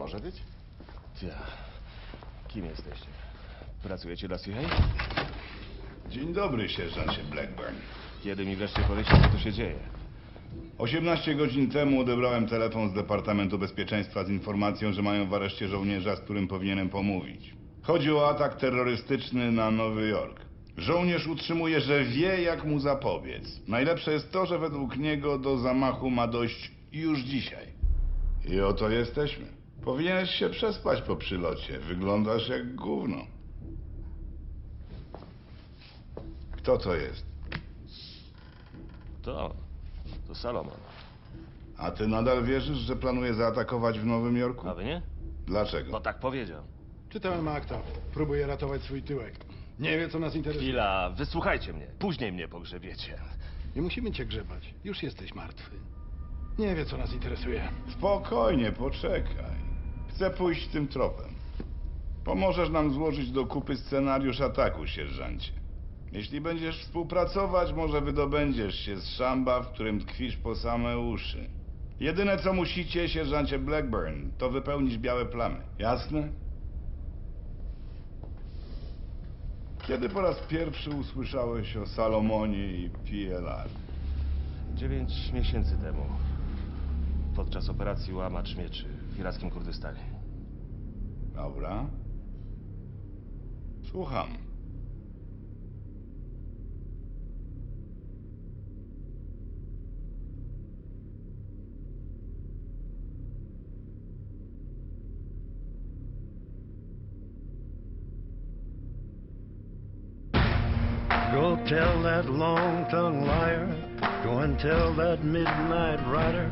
Może być? Ja. Kim jesteście? Pracujecie dla CIA? Dzień dobry, sierżancie Blackburn. Kiedy mi wreszcie powiecie, co tu się dzieje? 18 godzin temu odebrałem telefon z Departamentu Bezpieczeństwa z informacją, że mają w areszcie żołnierza, z którym powinienem pomówić. Chodzi o atak terrorystyczny na Nowy Jork. Żołnierz utrzymuje, że wie, jak mu zapobiec. Najlepsze jest to, że według niego do zamachu ma dojść już dzisiaj. I oto jesteśmy. Powinieneś się przespać po przylocie. Wyglądasz jak gówno. Kto to jest? To. To Salomon. A ty nadal wierzysz, że planuje zaatakować w Nowym Jorku? A wy nie? Dlaczego? No tak powiedział. Czytałem akta. Próbuje ratować swój tyłek. Nie wie, co nas interesuje. Chwila, wysłuchajcie mnie. Później mnie pogrzebiecie. Nie musimy cię grzebać. Już jesteś martwy. Nie wie, co nas interesuje. Spokojnie, poczekaj. Chcę pójść tym tropem. Pomożesz nam złożyć do kupy scenariusz ataku, sierżancie. Jeśli będziesz współpracować, może wydobędziesz się z szamba, w którym tkwisz po same uszy. Jedyne co musicie, sierżancie Blackburn, to wypełnić białe plamy. Jasne? Kiedy po raz pierwszy usłyszałeś o Salomonie i PLR? Dziewięć miesięcy temu. Podczas operacji Łamacz Mieczy w irackim Kurdystanie. Dobra. Słucham. Go tell that long-tongued liar. Go and tell that midnight rider.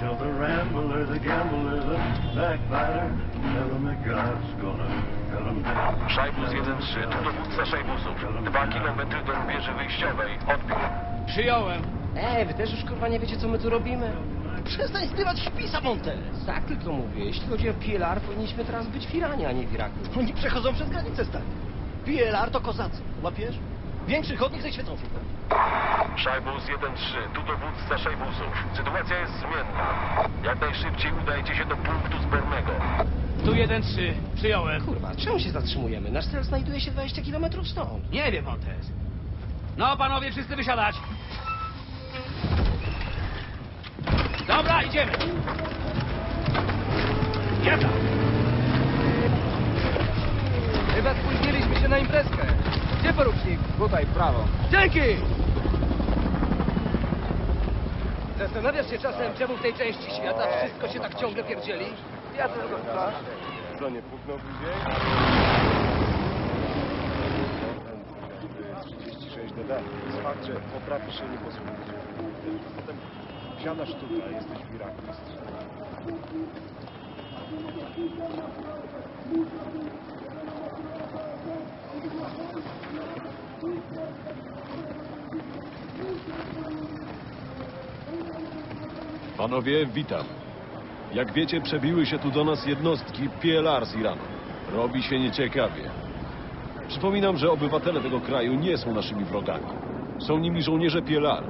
Tell the rambler, the gambler, the backbiter. Tell him that God's gonna. Szajbus 1-3, tu dowódca Szajbusów. Dwa kilometry do wieży wyjściowej. Odbiór. Przyjąłem. Ej, wy też już kurwa nie wiecie, co my tu robimy? Przestań śpiewać śpisa, Montes! Tak tylko mówię. Jeśli chodzi o PLR, powinniśmy teraz być w Iranie, a nie w Iraku. Oni przechodzą przez granicę stary. PLR to kozacy, łapiesz? Większych od nich ze świecą szukam. Szajbus 1-3, tu dowódca Szajbusów. Sytuacja jest zmienna. Jak najszybciej udajcie się do punktu zbornego. Tu jeden trzy. Przyjąłem. Kurwa, czemu się zatrzymujemy? Nasz cel znajduje się 20 km stąd. Nie wiem, Montes. No, panowie, wszyscy wysiadać. Dobra, idziemy. Jazda. Chyba spóźniliśmy się na imprezkę. Gdzie porucznik? Tutaj, w prawo. Dzięki! Zastanawiasz się czasem, czemu w tej części świata wszystko się tak ciągle pierdzieli? Ja tylko Co, nie puknął później? 36 DD. Fakt, że potrafisz się nie posłuchać. Potem siadasz tutaj, jesteś w Iraku. Jest... Panowie, witam. Jak wiecie, przebiły się tu do nas jednostki PLR z Iranu. Robi się nieciekawie. Przypominam, że obywatele tego kraju nie są naszymi wrogami. Są nimi żołnierze PLR.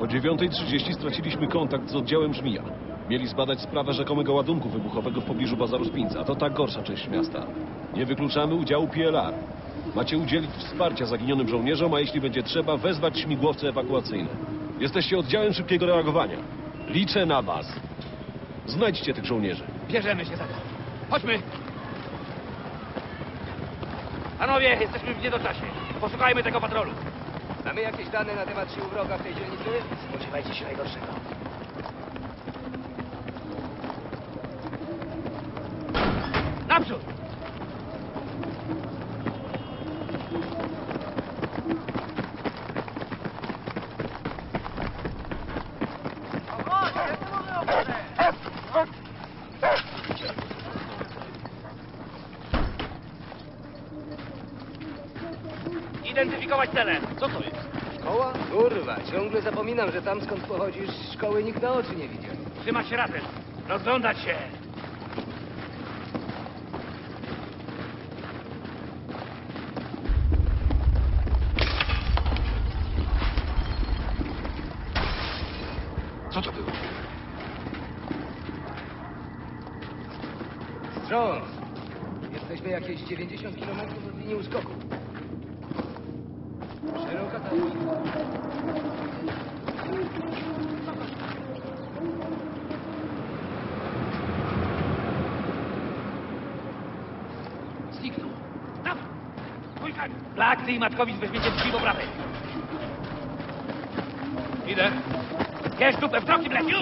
O 9.30 straciliśmy kontakt z oddziałem Żmija. Mieli zbadać sprawę rzekomego ładunku wybuchowego w pobliżu bazaru Spinca. To ta gorsza część miasta. Nie wykluczamy udziału PLR. Macie udzielić wsparcia zaginionym żołnierzom, a jeśli będzie trzeba, wezwać śmigłowce ewakuacyjne. Jesteście oddziałem szybkiego reagowania. Liczę na was. Znajdźcie tych żołnierzy. Bierzemy się za to. Chodźmy. Panowie, jesteśmy w niedoczasie. Poszukajmy tego patrolu. Mamy jakieś dane na temat sił wroga w tej dzielnicy? Spodziewajcie się najgorszego. Naprzód! Identyfikować cele. Co to jest? Szkoła? Kurwa, ciągle zapominam, że tam skąd pochodzisz, szkoły nikt na oczy nie widział. Trzymać się razem. Rozglądać się. Co to było? Martwy jakieś 90 km od linii uskoku. Szeroka ta ulica. Zniknął. Tam! Kamień. Blak, ty i Matkowicz weźmiecie drzwi po prawej. Idę. Bierz dupę w drogi, Blesiu!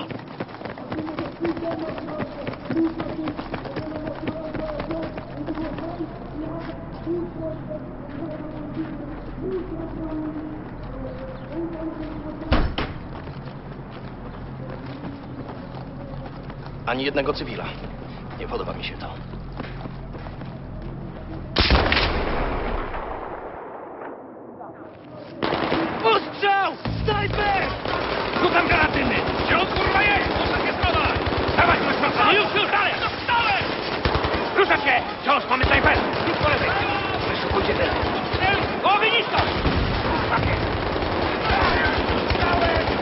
Ani jednego cywila. Nie podoba mi się to. Rzucam granatyny! Gdzie on kurwa jest? Muszę się schować! Dawaj, masz masa! Już, już, dalej! Dalej! Ruszać się! Wciąż mamy snajper! Już po lewej! Wyszukujcie teraz. Głowy nisko! Takie! Dali!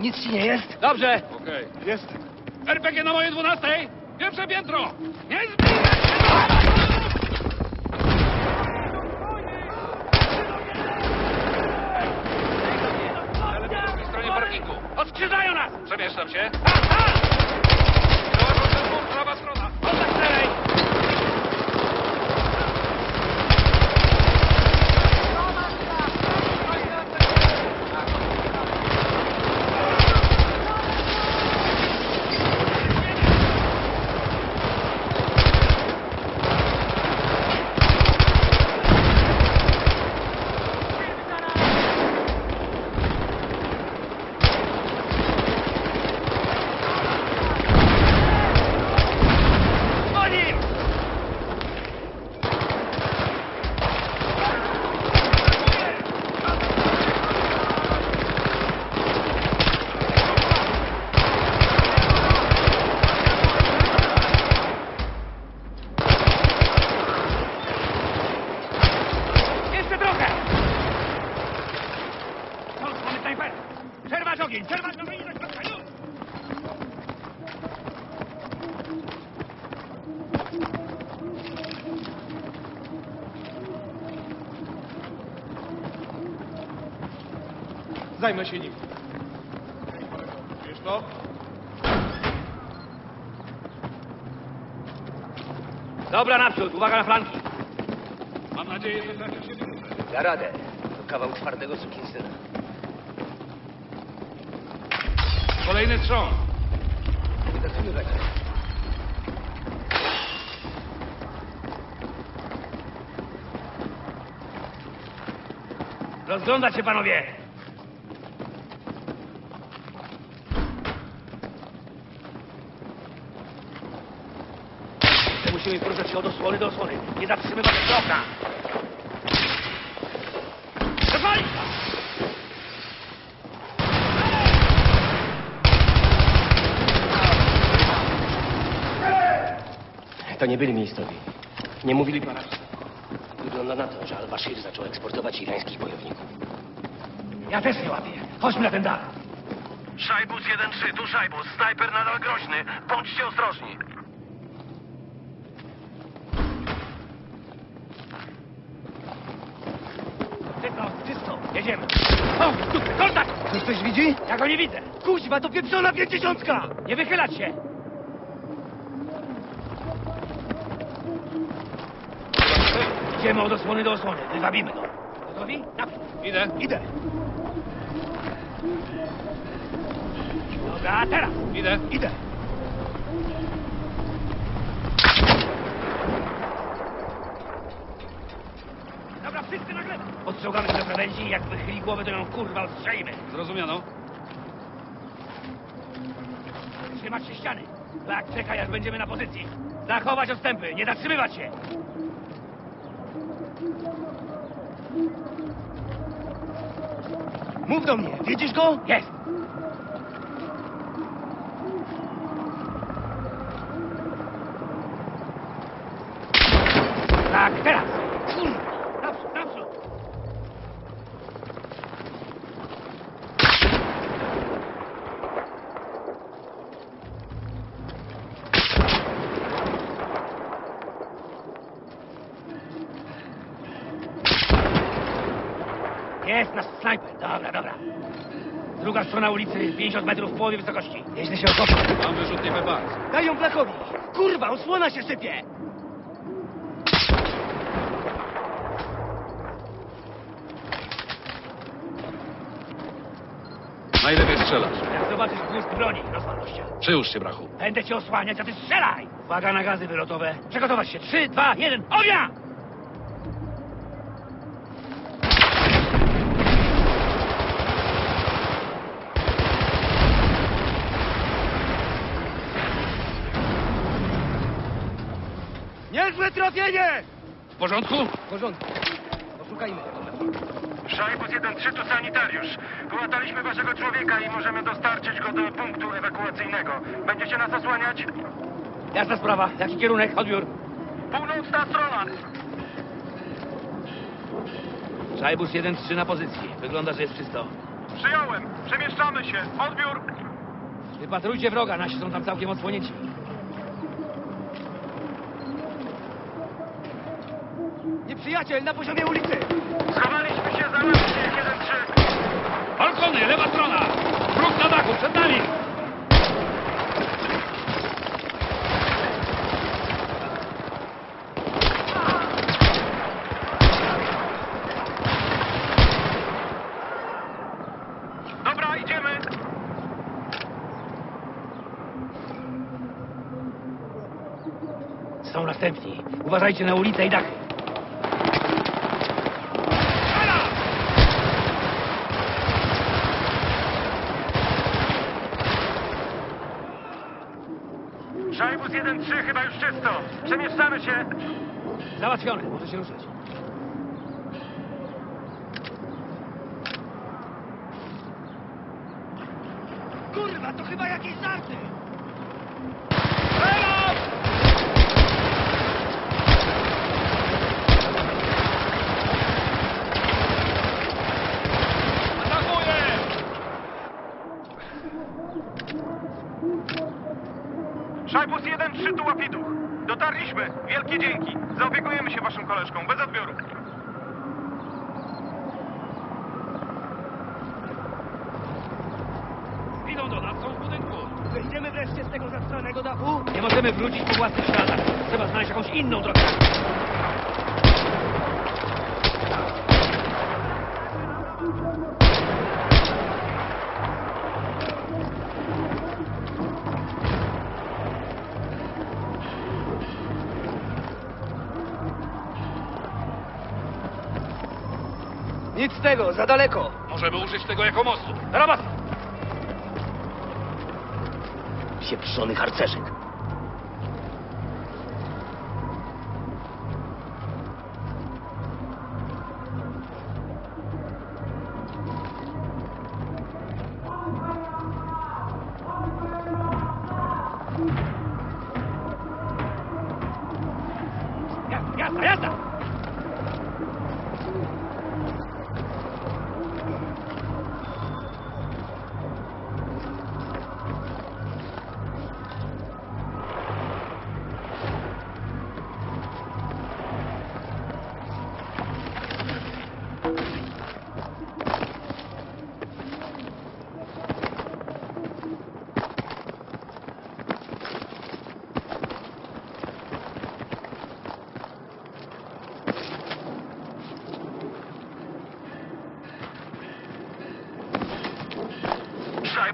Nic ci nie jest? Dobrze. Okej. Jest. RPG na mojej dwunastej. Pierwsze piętro. Nie zbliżać się do... Po stronie parkingu. Odkrzyżają nas! Przemieszczam się. Ha, ha! Prawa strona. Oddać lewej. Po nim! Jeszcze trochę! Wciąż mamy snajpera! Przerwać ogień! Przerwać ogień! do środka, już! Zajmę się nim. Wiesz to? Dobra, naprzód, uwaga na flanki. Mam nadzieję, że trafisz się Da radę. To kawał twardego sukinsyna. Kolejny strząs. Wektor. Rozglądać się, panowie. Musimy poruszać się od osłony do osłony. Nie zatrzymywać się okna. Zapalić! To nie byli miejscowi. Nie mówili po arabsku. Wygląda na to, że Al-Bashir zaczął eksportować irańskich bojowników. Ja też nie łapię. Chodźmy na ten dach. Szajbus 1-3, tu Szajbus. Snajper nadal groźny. Bądźcie ostrożni. Czysto, Jedziemy. O, tu, kontakt! Ktoś coś widzi? Ja go nie widzę. Kuźwa, to pieprzona pięćdziesiątka! Nie wychylać się! Idziemy od osłony do osłony. Wywabimy go. Gotowi? Naprzód. Idę. Idę. Dobra, teraz. Idę. Idę. Dobra, Wszyscy na glebę! Odciągamy się do krawędzi i jak wychyli głowę, to ją kurwa ostrzelimy. Zrozumiano? Trzymać się ściany. Tak, czekaj, aż będziemy na pozycji. Zachować odstępy, nie zatrzymywać się. Mów do mnie, widzisz go? Jest! Tak, teraz! Kurwa! Naprzód, naprzód! Jest nasz snajper. Dobra, dobra. Druga strona ulicy, 50 metrów w połowie wysokości. Nieźle się okopał. Mam wyrzutnie Bebars. Daj ją Blackowi! Kurwa, osłona się sypie! Na ile mnie strzelasz? Jak zobaczysz błysk broni, rozwal gościa. Przyłóż się, brachu. Będę cię osłaniać, a ty strzelaj! Uwaga na gazy wylotowe. Przygotować się. Trzy, dwa, jeden, ognia! Niezłe trafienie! W porządku? W porządku. Poszukajmy tego. Szajbus 1-3 tu sanitariusz. Wyłataliśmy waszego człowieka i możemy dostarczyć go do punktu ewakuacyjnego. Będziecie nas osłaniać? Jasna sprawa. Jaki kierunek? Odbiór. Północna strona. Szajbus 1-3 na pozycji. Wygląda, że jest czysto. Przyjąłem. Przemieszczamy się. Odbiór. Wypatrujcie wroga, nasi są tam całkiem odsłonięci. Nieprzyjaciel na poziomie ulicy! Schowaliśmy się za łebkiem 1-3. Balkony, lewa strona! Wróg na dachu, przed nami! Dobra, idziemy. Są następni. Uważajcie na ulicę i dachy. Szajbus 1-3 chyba już czysto. Przemieszczamy się. Załatwione, może się ruszać. Kurwa, to chyba jakieś żarty! Szajbus 1-3 tu łapiduch. Dotarliśmy. Wielkie dzięki. Zaopiekujemy się waszym koleżką. Bez odbioru. Idą do nas, są w budynku. Wyjdziemy wreszcie z tego zastranego dachu? Nie możemy wrócić po własnych śladach. Trzeba znaleźć jakąś inną drogę. Z tego, za daleko. Możemy użyć tego jako mostu. Rabas! Pieprzony harcerzyk.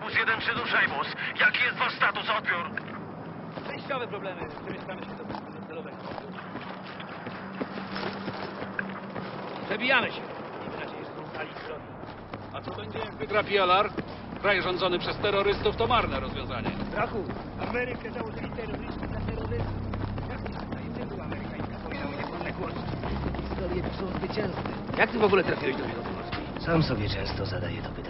Szajbus 1-3 tu Szajbus. Jaki jest wasz status? Odbiór. Przejściowe problemy. Przemieszczamy się do punktu docelowego. Przebijamy się. Miejmy nadzieję, że zostali zdrowi. A co będzie, jak wygra PLR? Kraj rządzony przez terrorystów to marne rozwiązanie. Brachu, Amerykę założyli terroryści za terrorystów. Jak zdaje, czym była amerykańska wojna o niepodległość? Historie piszą zwycięzcy. Jak ty w ogóle trafiłeś do Wielopolski? Sam sobie często zadaję to pytanie.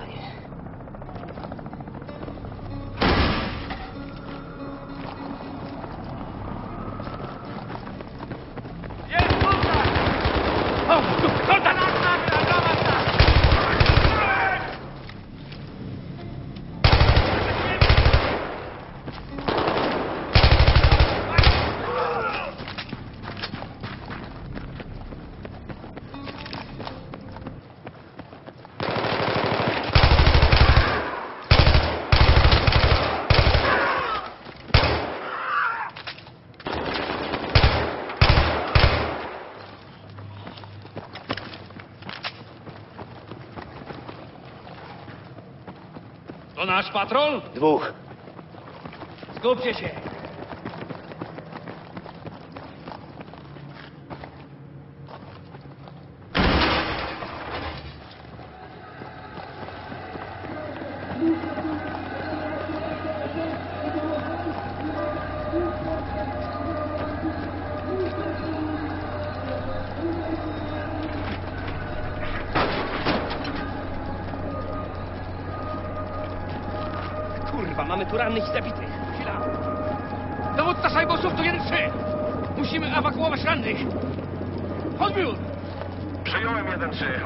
To nasz patrol? Dwóch. Skupcie się.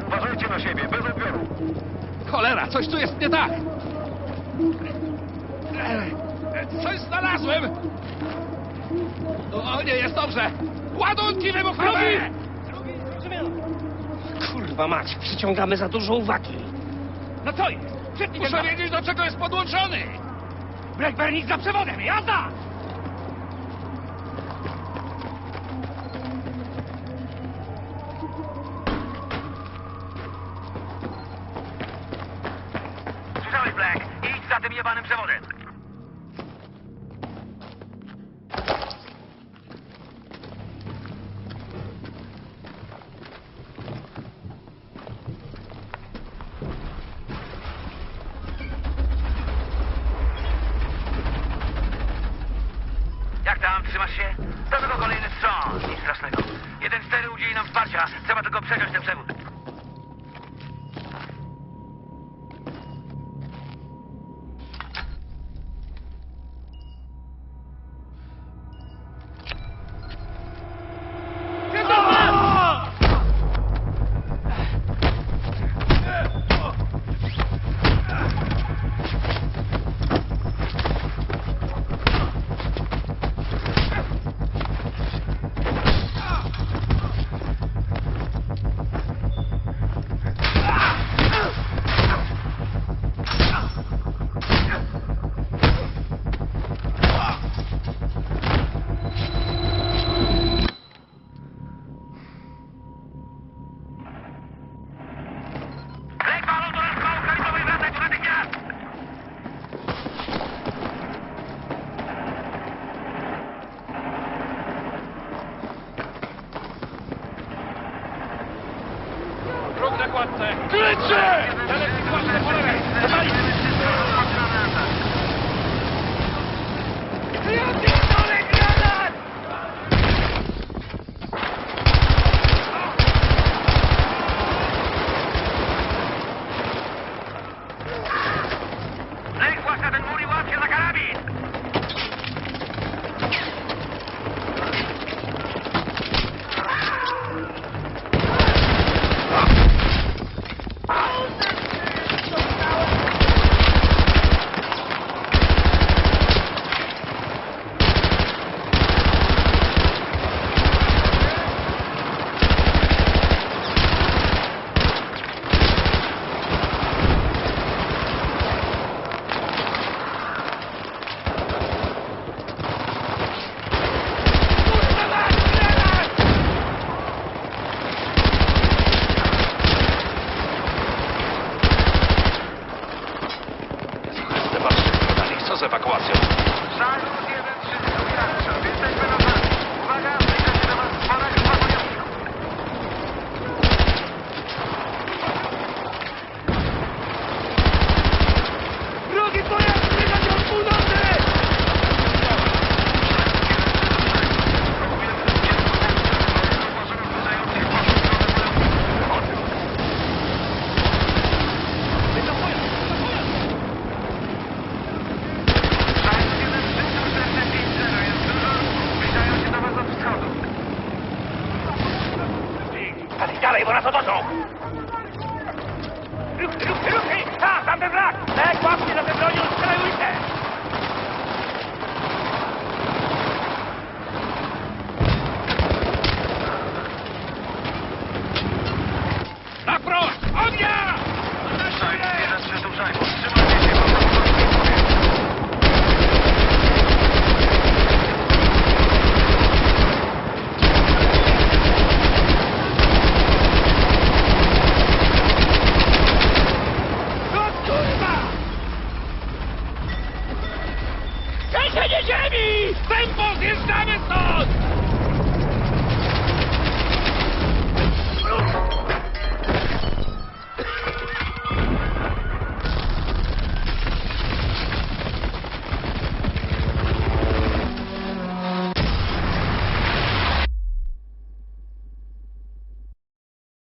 Uważajcie na siebie, bez odbioru. Cholera, coś tu jest nie tak. Coś znalazłem. No, o nie, jest dobrze. Ładunki wybuchowe! Kurwa mać, przyciągamy za dużo uwagi. No co jest? Muszę wiedzieć, do czego jest podłączony. Blackburnik za przewodem, jazda! Trzymasz się? To tylko kolejny wstrząs. Nic strasznego. Jeden cztery udzieli nam wsparcia. Trzeba tylko przeciąć ten przewód.